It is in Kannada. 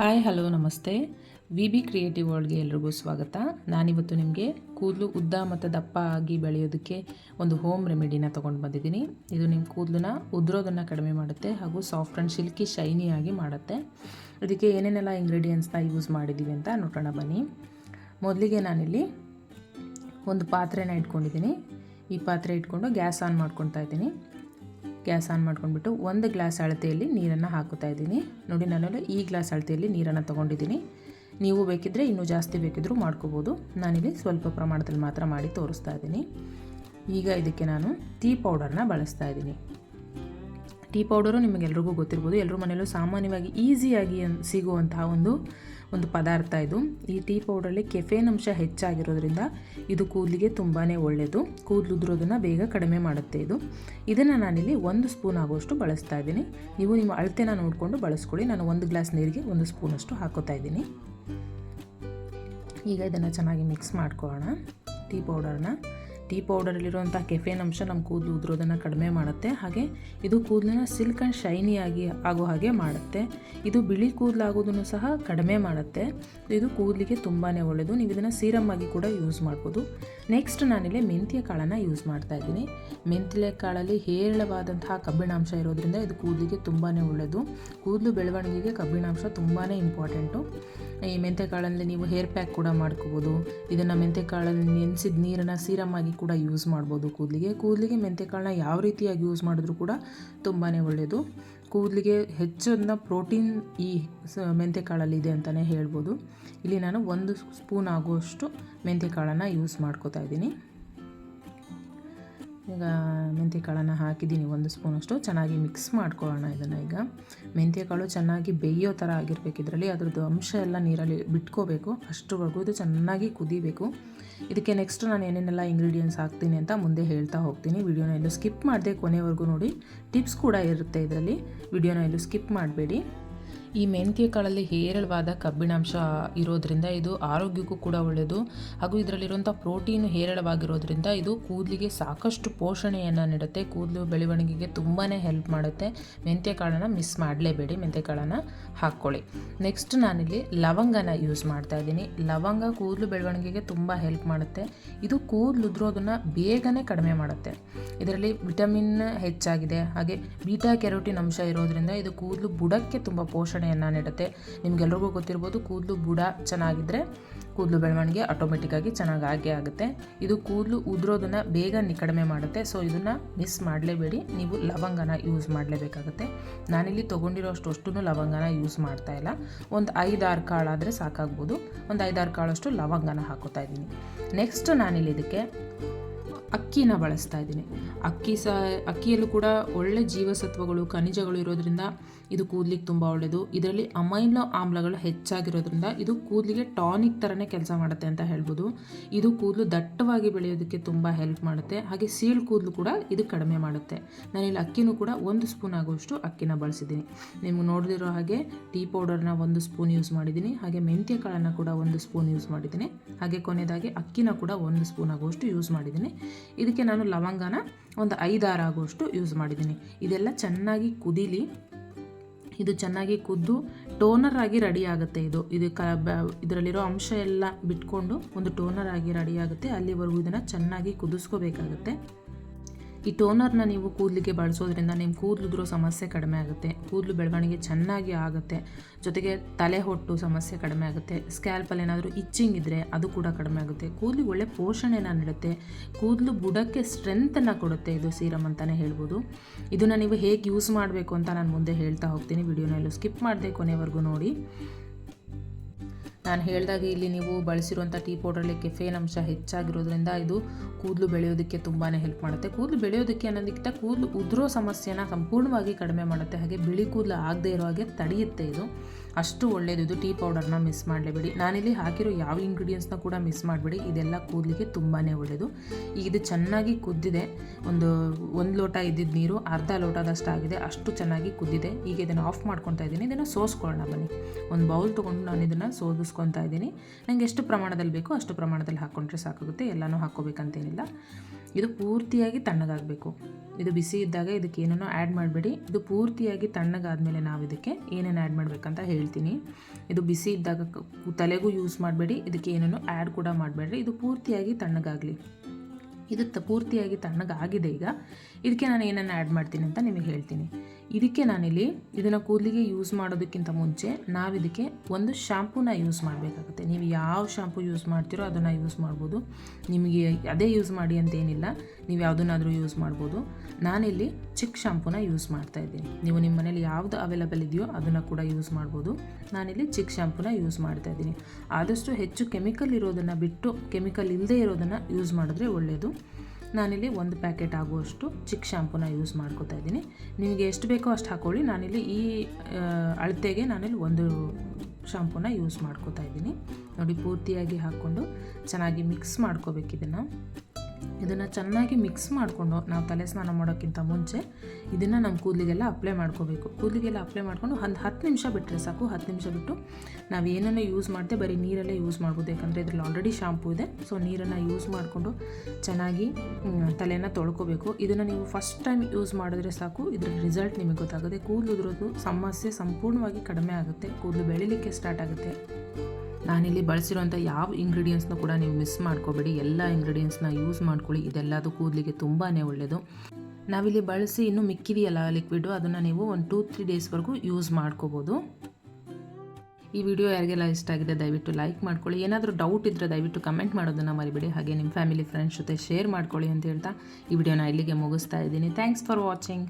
ಹಾಯ್, ಹಲೋ, ನಮಸ್ತೆ. ವಿ ಬಿ ಕ್ರಿಯೇಟಿವ್ ವರ್ಲ್ಡ್ಗೆ ಎಲ್ರಿಗೂ ಸ್ವಾಗತ. ನಾನಿವತ್ತು ನಿಮಗೆ ಕೂದಲು ಉದ್ದ ಮತ್ತು ದಪ್ಪ ಆಗಿ ಬೆಳೆಯೋದಕ್ಕೆ ಒಂದು ಹೋಮ್ ರೆಮಿಡಿನ ತೊಗೊಂಡು ಬಂದಿದ್ದೀನಿ. ಇದು ನಿಮ್ಮ ಕೂದಲನ್ನ ಉದುರೋದನ್ನು ಕಡಿಮೆ ಮಾಡುತ್ತೆ ಹಾಗೂ ಸಾಫ್ಟ್ ಆ್ಯಂಡ್ ಸಿಲ್ಕಿ ಶೈನಿಯಾಗಿ ಮಾಡುತ್ತೆ. ಇದಕ್ಕೆ ಏನೇನೆಲ್ಲ ಇಂಗ್ರೀಡಿಯೆಂಟ್ಸ್ನ ಯೂಸ್ ಮಾಡಿದ್ದೀವಿ ಅಂತ ನೋಡೋಣ, ಬನ್ನಿ. ಮೊದಲಿಗೆ ನಾನಿಲ್ಲಿ ಒಂದು ಪಾತ್ರೆನ ಇಟ್ಕೊಂಡಿದ್ದೀನಿ. ಈ ಪಾತ್ರೆ ಇಟ್ಕೊಂಡು ಗ್ಯಾಸ್ ಆನ್ ಮಾಡ್ಕೊತಾ ಇದ್ದೀನಿ. ಗ್ಯಾಸ್ ಆನ್ ಮಾಡ್ಕೊಂಡ್ಬಿಟ್ಟು ಒಂದು ಗ್ಲಾಸ್ ಅಳತೆಯಲ್ಲಿ ನೀರನ್ನು ಹಾಕುತ್ತಾ ಇದ್ದೀನಿ. ನೋಡಿ ನಾನು ಈ ಗ್ಲಾಸ್ ಅಳತೆಯಲ್ಲಿ ನೀರನ್ನು ತೊಗೊಂಡಿದ್ದೀನಿ. ನೀವು ಬೇಕಿದ್ದರೆ ಇನ್ನೂ ಜಾಸ್ತಿ ಬೇಕಿದ್ದರೂ ಮಾಡ್ಕೋಬೋದು. ನಾನಿಲ್ಲಿ ಸ್ವಲ್ಪ ಪ್ರಮಾಣದಲ್ಲಿ ಮಾತ್ರ ಮಾಡಿ ತೋರಿಸ್ತಾ ಇದ್ದೀನಿ. ಈಗ ಇದಕ್ಕೆ ನಾನು ಟೀ ಪೌಡರ್ನ ಬಳಸ್ತಾ ಇದ್ದೀನಿ. ಟೀ ಪೌಡರು ನಿಮಗೆಲ್ರಿಗೂ ಗೊತ್ತಿರ್ಬೋದು. ಎಲ್ಲರ ಮನೆಯಲ್ಲೂ ಸಾಮಾನ್ಯವಾಗಿ ಈಸಿಯಾಗಿ ಸಿಗುವಂತಹ ಒಂದು ಒಂದು ಪದಾರ್ಥ ಇದು. ಈ ಟೀ ಪೌಡರಲ್ಲಿ ಕೆಫೇನ್ ಅಂಶ ಹೆಚ್ಚಾಗಿರೋದ್ರಿಂದ ಇದು ಕೂದಲಿಗೆ ತುಂಬಾ ಒಳ್ಳೆಯದು ಕೂದಲು ಉದುರೋದನ್ನು ಬೇಗ ಕಡಿಮೆ ಮಾಡುತ್ತೆ ಇದು. ಇದನ್ನು ನಾನಿಲ್ಲಿ ಒಂದು ಸ್ಪೂನ್ ಆಗುವಷ್ಟು ಬಳಸ್ತಾ ಇದ್ದೀನಿ. ನೀವು ನಿಮ್ಮ ಅಳತೆನ ನೋಡಿಕೊಂಡು ಬಳಸ್ಕೊಳ್ಳಿ. ನಾನು ಒಂದು ಗ್ಲಾಸ್ ನೀರಿಗೆ ಒಂದು ಸ್ಪೂನಷ್ಟು ಹಾಕೋತಾ ಇದ್ದೀನಿ. ಈಗ ಇದನ್ನು ಚೆನ್ನಾಗಿ ಮಿಕ್ಸ್ ಮಾಡ್ಕೊಳ್ಳೋಣ. ಟೀ ಪೌಡರ್ನ. ಟೀ ಪೌಡರಲ್ಲಿರುವಂಥ ಕೆಫೇನ್ ಅಂಶ ನಮ್ಮ ಕೂದಲು ಉದುರೋದನ್ನು ಕಡಿಮೆ ಮಾಡುತ್ತೆ. ಹಾಗೆ ಇದು ಕೂದಲನ್ನ ಸಿಲ್ಕ್ ಆ್ಯಂಡ್ ಶೈನಿಯಾಗಿ ಆಗೋ ಹಾಗೆ ಮಾಡುತ್ತೆ. ಇದು ಬಿಳಿ ಕೂದಲಾಗೋದನ್ನು ಸಹ ಕಡಿಮೆ ಮಾಡುತ್ತೆ. ಇದು ಕೂದಲಿಗೆ ತುಂಬಾ ಒಳ್ಳೆಯದು ನೀವು ಇದನ್ನು ಸೀರಮ್ ಆಗಿ ಕೂಡ ಯೂಸ್ ಮಾಡ್ಬೋದು. ನೆಕ್ಸ್ಟ್ ನಾನಿಲ್ಲಿ ಮೆಂತ್ಯ ಕಾಳನ್ನು ಯೂಸ್ ಮಾಡ್ತಾ ಇದ್ದೀನಿ. ಮೆಂತ್ಯ ಕಾಳಲ್ಲಿ ಹೇರಳವಾದಂತಹ ಕಬ್ಬಿಣಾಂಶ ಇರೋದ್ರಿಂದ ಇದು ಕೂದಲಿಗೆ ತುಂಬಾ ಒಳ್ಳೆಯದು ಕೂದಲು ಬೆಳವಣಿಗೆಗೆ ಕಬ್ಬಿಣಾಂಶ ತುಂಬಾ ಇಂಪಾರ್ಟೆಂಟು ಈ ಮೆಂತ್ಯ ಕಾಳಲ್ಲಿ ನೀವು ಹೇರ್ ಪ್ಯಾಕ್ ಕೂಡ ಮಾಡ್ಕೋಬೋದು. ಇದನ್ನು ಮೆಂತ್ಯ ಕಾಳಲ್ಲಿ ನೆನೆಸಿದ ನೀರನ್ನು ಸೀರಮ್ ಆಗಿ ಕೂಡ ಯೂಸ್ ಮಾಡ್ಬೋದು ಕೂದಲಿಗೆ. ಕೂದಲಿಗೆ ಮೆಂತ್ಯ ಕಾಳನ್ನ ಯಾವ ರೀತಿಯಾಗಿ ಯೂಸ್ ಮಾಡಿದ್ರೂ ಕೂಡ ತುಂಬಾ ಒಳ್ಳೆಯದು ಕೂದಲಿಗೆ ಹೆಚ್ಚನ್ನ ಪ್ರೋಟೀನ್ ಈ ಮೆಂತ್ಯ ಕಾಳಲ್ಲಿ ಇದೆ ಅಂತಲೇ ಹೇಳ್ಬೋದು. ಇಲ್ಲಿ ನಾನು ಒಂದು ಸ್ಪೂನ್ ಆಗುವಷ್ಟು ಮೆಂತ್ಯ ಕಾಳನ್ನು ಯೂಸ್ ಮಾಡ್ಕೋತಾ ಇದ್ದೀನಿ. ಈಗ ಮೆಂತ್ಯ ಕಾಳನ್ನು ಹಾಕಿದ್ದೀನಿ, ಒಂದು ಸ್ಪೂನಷ್ಟು ಚೆನ್ನಾಗಿ ಮಿಕ್ಸ್ ಮಾಡ್ಕೊಳ್ಳೋಣ ಇದನ್ನು ಈಗ. ಮೆಂತ್ಯ ಕಾಳು ಚೆನ್ನಾಗಿ ಬೇಯೋ ಥರ ಆಗಿರಬೇಕು ಇದರಲ್ಲಿ. ಅದ್ರದ್ದು ಅಂಶ ಎಲ್ಲ ನೀರಲ್ಲಿ ಬಿಟ್ಕೋಬೇಕು. ಅಷ್ಟರವರೆಗೂ ಇದು ಚೆನ್ನಾಗಿ ಕುದಿಬೇಕು. ಇದಕ್ಕೆ ನೆಕ್ಸ್ಟ್ ನಾನು ಏನೇನೆಲ್ಲ ಇಂಗ್ರೀಡಿಯೆಂಟ್ಸ್ ಹಾಕ್ತೀನಿ ಅಂತ ಮುಂದೆ ಹೇಳ್ತಾ ಹೋಗ್ತೀನಿ. ವಿಡಿಯೋನ ಎಲ್ಲೂ ಸ್ಕಿಪ್ ಮಾಡದೆ ಕೊನೆವರೆಗೂ ನೋಡಿ. ಟಿಪ್ಸ್ ಕೂಡ ಇರುತ್ತೆ ಇದರಲ್ಲಿ. ವಿಡಿಯೋನ ಎಲ್ಲೂ ಸ್ಕಿಪ್ ಮಾಡಬೇಡಿ. ಈ ಮೆಂತ್ಯ ಕಾಳಲ್ಲಿ ಹೇರಳವಾದ ಕಬ್ಬಿಣಾಂಶ ಇರೋದ್ರಿಂದ ಇದು ಆರೋಗ್ಯಕ್ಕೂ ಕೂಡ ಒಳ್ಳೆಯದು ಹಾಗೂ ಇದರಲ್ಲಿರುವಂಥ ಪ್ರೋಟೀನ್ ಹೇರಳವಾಗಿರೋದ್ರಿಂದ ಇದು ಕೂದಲಿಗೆ ಸಾಕಷ್ಟು ಪೋಷಣೆಯನ್ನು ನೀಡುತ್ತೆ. ಕೂದಲು ಬೆಳವಣಿಗೆಗೆ ತುಂಬಾ ಹೆಲ್ಪ್ ಮಾಡುತ್ತೆ. ಮೆಂತ್ಯ ಕಾಳನ್ನು ಮಿಸ್ ಮಾಡಲೇಬೇಡಿ. ಮೆಂತ್ಯ ಕಾಳನ್ನು ಹಾಕ್ಕೊಳ್ಳಿ. ನೆಕ್ಸ್ಟ್ ನಾನಿಲ್ಲಿ ಲವಂಗನ ಯೂಸ್ ಮಾಡ್ತಾ ಇದ್ದೀನಿ. ಲವಂಗ ಕೂದಲು ಬೆಳವಣಿಗೆಗೆ ತುಂಬ ಹೆಲ್ಪ್ ಮಾಡುತ್ತೆ. ಇದು ಕೂದಲು ಉದ್ರೋದನ್ನು ಬೇಗನೆ ಕಡಿಮೆ ಮಾಡುತ್ತೆ. ಇದರಲ್ಲಿ ವಿಟಮಿನ್ ಹೆಚ್ಚಾಗಿದೆ. ಹಾಗೆ ಬೀಟಾ ಕೆರೋಟಿನ್ ಅಂಶ ಇರೋದ್ರಿಂದ ಇದು ಕೂದಲು ಬುಡಕ್ಕೆ ತುಂಬ ಪೋಷಣೆಯನ್ನು ನೀಡುತ್ತೆ. ನಿಮಗೆಲ್ರಿಗೂ ಗೊತ್ತಿರ್ಬೋದು, ಕೂದಲು ಬುಡ ಚೆನ್ನಾಗಿದ್ದರೆ ಕೂದಲು ಬೆಳವಣಿಗೆ ಆಟೋಮೆಟಿಕ್ಕಾಗಿ ಚೆನ್ನಾಗಿ ಆಗೇ ಆಗುತ್ತೆ. ಇದು ಕೂದಲು ಉದುರೋದನ್ನು ಬೇಗ ಕಡಿಮೆ ಮಾಡುತ್ತೆ. ಸೊ ಇದನ್ನು ಮಿಸ್ ಮಾಡಲೇಬೇಡಿ. ನೀವು ಲವಂಗನ ಯೂಸ್ ಮಾಡಲೇಬೇಕಾಗುತ್ತೆ. ನಾನಿಲ್ಲಿ ತೊಗೊಂಡಿರೋ ಅಷ್ಟು ಲವಂಗನ ಯೂಸ್ ಮಾಡ್ತಾ ಇಲ್ಲ. ಒಂದು ಐದಾರು ಕಾಳಾದರೆ ಸಾಕಾಗ್ಬೋದು. ಒಂದು ಐದಾರು ಕಾಳಷ್ಟು ಲವಂಗನ ಹಾಕೋತಾ ಇದ್ದೀನಿ. ನೆಕ್ಸ್ಟ್ ನಾನಿಲ್ಲಿ ಇದಕ್ಕೆ ಅಕ್ಕಿನ ಬಳಸ್ತಾ ಇದ್ದೀನಿ. ಅಕ್ಕಿ ಸಹ ಅಕ್ಕಿಯಲ್ಲೂ ಕೂಡ ಒಳ್ಳೆ ಜೀವಸತ್ವಗಳು, ಖನಿಜಗಳು ಇರೋದ್ರಿಂದ ಇದು ಕೂದಲಿಗೆ ತುಂಬ ಒಳ್ಳೆಯದು ಇದರಲ್ಲಿ ಅಮೈನೋ ಆಮ್ಲಗಳು ಹೆಚ್ಚಾಗಿರೋದ್ರಿಂದ ಇದು ಕೂದಲಿಗೆ ಟಾನಿಕ್ ಥರನೇ ಕೆಲಸ ಮಾಡುತ್ತೆ ಅಂತ ಹೇಳ್ಬೋದು. ಇದು ಕೂದಲು ದಟ್ಟವಾಗಿ ಬೆಳೆಯೋದಕ್ಕೆ ತುಂಬ ಹೆಲ್ಪ್ ಮಾಡುತ್ತೆ. ಹಾಗೆ ಸೀಳು ಕೂದಲು ಕೂಡ ಇದು ಕಡಿಮೆ ಮಾಡುತ್ತೆ. ನಾನಿಲ್ಲಿ ಅಕ್ಕಿನೂ ಕೂಡ ಒಂದು ಸ್ಪೂನ್ ಆಗುವಷ್ಟು ಅಕ್ಕಿನ ಬಳಸಿದ್ದೀನಿ. ನಿಮ್ಗೆ ನೋಡಿದಿರೋ ಹಾಗೆ ಟೀ ಪೌಡರ್ನ ಒಂದು ಸ್ಪೂನ್ ಯೂಸ್ ಮಾಡಿದ್ದೀನಿ. ಹಾಗೆ ಮೆಂತ್ಯ ಕಾಳನ್ನು ಕೂಡ ಒಂದು ಸ್ಪೂನ್ ಯೂಸ್ ಮಾಡಿದ್ದೀನಿ. ಹಾಗೆ ಕೊನೆಯದಾಗಿ ಅಕ್ಕಿನ ಕೂಡ ಒಂದು ಸ್ಪೂನ್ ಆಗುವಷ್ಟು ಯೂಸ್ ಮಾಡಿದ್ದೀನಿ. ಇದಕ್ಕೆ ನಾನು ಲವಂಗನ ಒಂದು ಐದಾರು ಆಗುವಷ್ಟು ಯೂಸ್ ಮಾಡಿದ್ದೀನಿ. ಇದೆಲ್ಲ ಚೆನ್ನಾಗಿ ಕುದೀಲಿ, ಇದು ಚೆನ್ನಾಗಿ ಕುದ್ದು ಟೋನರ್ ಆಗಿ ರೆಡಿ ಆಗುತ್ತೆ ಇದು. ಇದು ಕ ಇದರಲ್ಲಿರೋ ಅಂಶ ಎಲ್ಲ ಬಿಟ್ಕೊಂಡು ಒಂದು ಟೋನರ್ ಆಗಿ ರೆಡಿ ಆಗುತ್ತೆ. ಅಲ್ಲಿವರೆಗೂ ಇದನ್ನು ಚೆನ್ನಾಗಿ ಕುದಿಸ್ಕೋಬೇಕಾಗುತ್ತೆ. ಈ ಟೋನರ್ನ ನೀವು ಕೂದಲಿಗೆ ಬಳಸೋದ್ರಿಂದ ನಿಮ್ಮ ಕೂದಲು ಸಮಸ್ಯೆ ಕಡಿಮೆ ಆಗುತ್ತೆ. ಕೂದಲು ಬೆಳವಣಿಗೆ ಚೆನ್ನಾಗಿ ಆಗುತ್ತೆ. ಜೊತೆಗೆ ತಲೆ ಹೊಟ್ಟು ಸಮಸ್ಯೆ ಕಡಿಮೆ ಆಗುತ್ತೆ. ಸ್ಕ್ಯಾಲ್ಪಲ್ಲಿ ಏನಾದರೂ ಇಚ್ಚಿಂಗ್ ಇದ್ದರೆ ಅದು ಕೂಡ ಕಡಿಮೆ ಆಗುತ್ತೆ. ಕೂದಲು ಒಳ್ಳೆ ಪೋಷಣೆನ ನೀಡುತ್ತೆ. ಕೂದಲು ಬುಡಕ್ಕೆ ಸ್ಟ್ರೆಂತನ್ನು ಕೊಡುತ್ತೆ ಇದು ಸೀರಮ್ ಅಂತಲೇ ಹೇಳ್ಬೋದು. ಇದನ್ನು ನೀವು ಹೇಗೆ ಯೂಸ್ ಮಾಡಬೇಕು ಅಂತ ನಾನು ಮುಂದೆ ಹೇಳ್ತಾ ಹೋಗ್ತೀನಿ. ವಿಡಿಯೋನಲ್ಲೂ ಸ್ಕಿಪ್ ಮಾಡದೆ ಕೊನೆವರೆಗೂ ನೋಡಿ. ನಾನು ಹೇಳಿದಾಗ ಇಲ್ಲಿ ನೀವು ಬಳಸಿರುವಂಥ ಟೀ ಪೌಡ್ರಲ್ಲಿ ಕೆಫೇನ್ ಅಂಶ ಹೆಚ್ಚಾಗಿರೋದ್ರಿಂದ ಇದು ಕೂದಲು ಬೆಳೆಯೋದಕ್ಕೆ ತುಂಬಾ ಹೆಲ್ಪ್ ಮಾಡುತ್ತೆ. ಕೂದಲು ಬೆಳೆಯೋದಕ್ಕೆ ಅನ್ನೋದಕ್ಕಿಂತ ಕೂದಲು ಉದುರೋ ಸಮಸ್ಯೆನ ಸಂಪೂರ್ಣವಾಗಿ ಕಡಿಮೆ ಮಾಡುತ್ತೆ. ಹಾಗೆ ಬಿಳಿ ಕೂದಲು ಆಗದೇ ಇರೋ ಹಾಗೆ ತಡೆಯುತ್ತೆ ಇದು. ಅಷ್ಟು ಒಳ್ಳೆಯದು ಟೀ ಪೌಡರ್ನ ಮಿಸ್ ಮಾಡಲೇಬೇಡಿ. ನಾನಿಲ್ಲಿ ಹಾಕಿರೋ ಯಾವ ಇಂಗ್ರೀಡಿಯೆಂಟ್ಸ್ನ ಕೂಡ ಮಿಸ್ ಮಾಡಬೇಡಿ. ಇದೆಲ್ಲ ಕೂದಲಿಗೆ ತುಂಬಾ ಒಳ್ಳೆಯದು ಈಗ ಇದು ಚೆನ್ನಾಗಿ ಕುದ್ದಿದೆ. ಒಂದು ಒಂದು ಲೋಟ ಇದ್ದಿದ್ದ ನೀರು, ಅರ್ಧ ಲೋಟದಷ್ಟು ಆಗಿದೆ. ಅಷ್ಟು ಚೆನ್ನಾಗಿ ಕುದ್ದಿದೆ. ಈಗ ಇದನ್ನು ಆಫ್ ಮಾಡ್ಕೊತಾ ಇದ್ದೀನಿ. ಇದನ್ನು ಸೋಸ್ಕೊಳ್ಳೋಣ ಬನ್ನಿ. ಒಂದು ಬೌಲ್ ತೊಗೊಂಡು ನಾನು ಇದನ್ನು ಸೋದಿಸ್ಕೊತಾ ಇದ್ದೀನಿ. ನನಗೆ ಎಷ್ಟು ಪ್ರಮಾಣದಲ್ಲಿ ಬೇಕೋ ಅಷ್ಟು ಪ್ರಮಾಣದಲ್ಲಿ ಹಾಕ್ಕೊಂಡ್ರೆ ಸಾಕಾಗುತ್ತೆ. ಎಲ್ಲನೂ ಹಾಕ್ಕೋಬೇಕಂತೇನಿಲ್ಲ. ಇದು ಪೂರ್ತಿಯಾಗಿ ತಣ್ಣಗಾಗಬೇಕು. ಇದು ಬಿಸಿ ಇದ್ದಾಗ ಇದಕ್ಕೆ ಏನೇನೋ ಆ್ಯಡ್ ಮಾಡಬೇಡಿ. ಇದು ಪೂರ್ತಿಯಾಗಿ ತಣ್ಣಗಾದ್ಮೇಲೆ ನಾವು ಇದಕ್ಕೆ ಏನೇನು ಆ್ಯಡ್ ಮಾಡಬೇಕಂತ ಹೇಳ್ತೀನಿ. ಇದು ಬಿಸಿ ಇದ್ದಾಗ ತಲೆಗೂ ಯೂಸ್ ಮಾಡಬೇಡಿ. ಇದಕ್ಕೆ ಏನೇನೋ ಆ್ಯಡ್ ಕೂಡ ಮಾಡಬೇಡ್ರಿ. ಇದು ಪೂರ್ತಿಯಾಗಿ ತಣ್ಣಗಾಗಲಿ. ಇದು ತ ಪೂರ್ತಿಯಾಗಿ ತಣ್ಣಗಾಗಿದೆ ಈಗ. ಇದಕ್ಕೆ ನಾನು ಏನನ್ನು ಆ್ಯಡ್ ಮಾಡ್ತೀನಿ ಅಂತ ನಿಮಗೆ ಹೇಳ್ತೀನಿ. ಇದಕ್ಕೆ ನಾನಿಲ್ಲಿ ಇದನ್ನು ಕೂದಲಿಗೆ ಯೂಸ್ ಮಾಡೋದಕ್ಕಿಂತ ಮುಂಚೆ ನಾವು ಇದಕ್ಕೆ ಒಂದು ಶಾಂಪೂನ ಯೂಸ್ ಮಾಡಬೇಕಾಗುತ್ತೆ. ನೀವು ಯಾವ ಶಾಂಪೂ ಯೂಸ್ ಮಾಡ್ತೀರೋ ಅದನ್ನು ಯೂಸ್ ಮಾಡ್ಬೋದು. ನಿಮಗೆ ಅದೇ ಯೂಸ್ ಮಾಡಿ ಅಂತೇನಿಲ್ಲ ನೀವು ಯಾವುದನ್ನಾದರೂ ಯೂಸ್ ಮಾಡ್ಬೋದು. ನಾನಿಲ್ಲಿ ಚಿಕ್ಕ ಶಾಂಪೂನ ಯೂಸ್ ಮಾಡ್ತಾ ಇದ್ದೀನಿ. ನೀವು ನಿಮ್ಮ ಮನೇಲಿ ಯಾವುದು ಅವೈಲಬಲ್ ಇದೆಯೋ ಅದನ್ನು ಕೂಡ ಯೂಸ್ ಮಾಡ್ಬೋದು. ನಾನಿಲ್ಲಿ ಚಿಕ್ಕ ಶಾಂಪೂನ ಯೂಸ್ ಮಾಡ್ತಾ ಇದ್ದೀನಿ. ಆದಷ್ಟು ಹೆಚ್ಚು ಕೆಮಿಕಲ್ ಇರೋದನ್ನು ಬಿಟ್ಟು ಕೆಮಿಕಲ್ ಇಲ್ಲದೆ ಇರೋದನ್ನು ಯೂಸ್ ಮಾಡಿದ್ರೆ ಒಳ್ಳೆಯದು ನಾನಿಲ್ಲಿ ಒಂದು ಪ್ಯಾಕೆಟ್ ಆಗುವಷ್ಟು ಚಿಕ್ಕ ಶಾಂಪೂನ ಯೂಸ್ ಮಾಡ್ಕೋತಾ ಇದ್ದೀನಿ. ನಿಮಗೆ ಎಷ್ಟು ಬೇಕೋ ಅಷ್ಟು ಹಾಕೊಳ್ಳಿ. ನಾನಿಲ್ಲಿ ಈ ಅಳತೆಗೆ ನಾನಿಲ್ಲಿ ಒಂದು ಶಾಂಪೂನ ಯೂಸ್ ಮಾಡ್ಕೋತಾ ಇದ್ದೀನಿ. ನೋಡಿ, ಪೂರ್ತಿಯಾಗಿ ಹಾಕ್ಕೊಂಡು ಚೆನ್ನಾಗಿ ಮಿಕ್ಸ್ ಮಾಡ್ಕೋಬೇಕು ಇದನ್ನು. ಇದನ್ನು ಚೆನ್ನಾಗಿ ಮಿಕ್ಸ್ ಮಾಡಿಕೊಂಡು ನಾವು ತಲೆ ಸ್ನಾನ ಮಾಡೋಕ್ಕಿಂತ ಮುಂಚೆ ಇದನ್ನು ನಮ್ಮ ಕೂದಲಿಗೆಲ್ಲ ಅಪ್ಲೈ ಮಾಡ್ಕೋಬೇಕು. ಕೂದಲಿಗೆಲ್ಲ ಅಪ್ಲೈ ಮಾಡಿಕೊಂಡು ಒಂದು ಹತ್ತು ನಿಮಿಷ ಬಿಟ್ಟರೆ ಸಾಕು. ಹತ್ತು ನಿಮಿಷ ಬಿಟ್ಟು ನಾವು ಏನನ್ನು ಯೂಸ್ ಮಾಡಿದೆ ಬರೀ ನೀರಲ್ಲೇ ಯೂಸ್ ಮಾಡ್ಬೋದು. ಯಾಕಂದರೆ ಇದರಲ್ಲಿ ಆಲ್ರೆಡಿ ಶಾಂಪೂ ಇದೆ. ಸೊ ನೀರನ್ನು ಯೂಸ್ ಮಾಡಿಕೊಂಡು ಚೆನ್ನಾಗಿ ತಲೆನ ತೊಳ್ಕೊಬೇಕು. ಇದನ್ನು ನೀವು ಫಸ್ಟ್ ಟೈಮ್ ಯೂಸ್ ಮಾಡಿದ್ರೆ ಸಾಕು. ಇದ್ರ ರಿಸಲ್ಟ್ ನಿಮಗೆ ಗೊತ್ತಾಗುತ್ತೆ. ಕೂದಲು ಉದುರೋದು ಸಮಸ್ಯೆ ಸಂಪೂರ್ಣವಾಗಿ ಕಡಿಮೆ ಆಗುತ್ತೆ. ಕೂದಲು ಬೆಳಿಲಿಕ್ಕೆ ಸ್ಟಾರ್ಟ್ ಆಗುತ್ತೆ. ನಾನಿಲ್ಲಿ ಬಳಸಿರುವಂಥ ಯಾವ ಇಂಗ್ರೀಡಿಯೆಂಟ್ಸ್ನ ಕೂಡ ನೀವು ಮಿಸ್ ಮಾಡ್ಕೋಬೇಡಿ. ಎಲ್ಲ ಇಂಗ್ರೀಡಿಯೆಂಟ್ಸ್ನ ಯೂಸ್ ಮಾಡ್ಕೊಳ್ಳಿ. ಇದೆಲ್ಲದು ಕೂದಲಿಗೆ ತುಂಬಾ ಒಳ್ಳೆಯದು ನಾವಿಲ್ಲಿ ಬಳಸಿ ಇನ್ನೂ ಮಿಕ್ಕಿದೆಯಲ್ಲ ಲಿಕ್ವಿಡು ಅದನ್ನು ನೀವು ಒಂದು ಟೂ ತ್ರೀ ಡೇಸ್ವರೆಗೂ ಯೂಸ್ ಮಾಡ್ಕೋಬೋದು. ಈ ವಿಡಿಯೋ ಯಾರಿಗೆಲ್ಲ ಇಷ್ಟ ಆಗಿದೆ, ದಯವಿಟ್ಟು ಲೈಕ್ ಮಾಡ್ಕೊಳ್ಳಿ. ಏನಾದರೂ ಡೌಟ್ ಇದ್ದರೆ ದಯವಿಟ್ಟು ಕಮೆಂಟ್ ಮಾಡೋದನ್ನು ಮರಿಬೇಡಿ. ಹಾಗೆ ನಿಮ್ಮ ಫ್ಯಾಮಿಲಿ ಫ್ರೆಂಡ್ಸ್ ಜೊತೆ ಶೇರ್ ಮಾಡ್ಕೊಳ್ಳಿ ಅಂತ ಹೇಳ್ತಾ ಈ ವಿಡಿಯೋನ ಇಲ್ಲಿಗೆ ಮುಗಿಸ್ತಾ ಇದ್ದೀನಿ. Thanks for watching